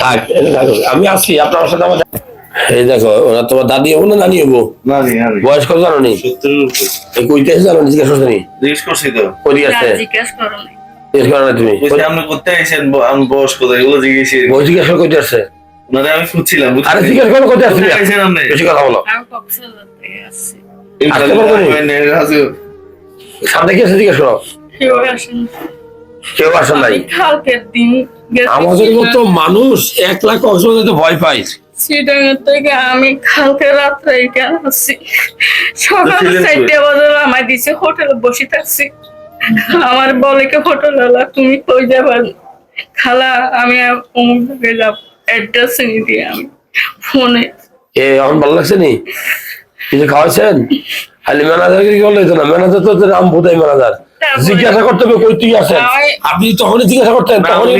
থাক আমি আসছি আপনার সাথে আমার এই দেখো ওরা তোমার দাদি হব না নানি হব? বয়স কত জানো নি? কইতে জানো জিজ্ঞেস করছ নি? জিজ্ঞেস করছি তো। কই দিয়ে জিজ্ঞেস করো জিজ্ঞেস করো না তুমি? আপনি করতে আইসেন আমি বয়স এগুলো জিজ্ঞেসি বই জিজ্ঞেস করে কইতে আসছে। ওনারে আমি খুঁজছিলাম বুঝছেন? আরে জিজ্ঞেস করো কইতে আসছে। কোথায় আপনি? বেশি কথা বলো। সামনে কি আছে জিজ্ঞেস করো? কেউ আসেন নাই। কালকের দিন আমাদের মতো মানুষ এক লাখ কক্সবাজারে ভয় পাই শ্রীডাঙ্গার থেকে আমি কালকে রাত্রে এখানে আসছি। সকাল চারটে বাজে আমায় দিছে হোটেলে বসে থাকছি। আমার বলে কি হোটেল আলা তুমি কই যাবেন খালা আমি অমুক যাব অ্যাড্রেস নিয়ে দিয়ে আমি। ফোনে এ এখন ভালো লাগছে নি? কিছু খাওয়াইছেন? খালি ম্যানেজার কি বললে তো না ম্যানেজার তো রাম ভূতাই ম্যানেজার জিজ্ঞাসা করতে হবে কই তুই আছেন? আপনি তখনই জিজ্ঞাসা করতেন তখনই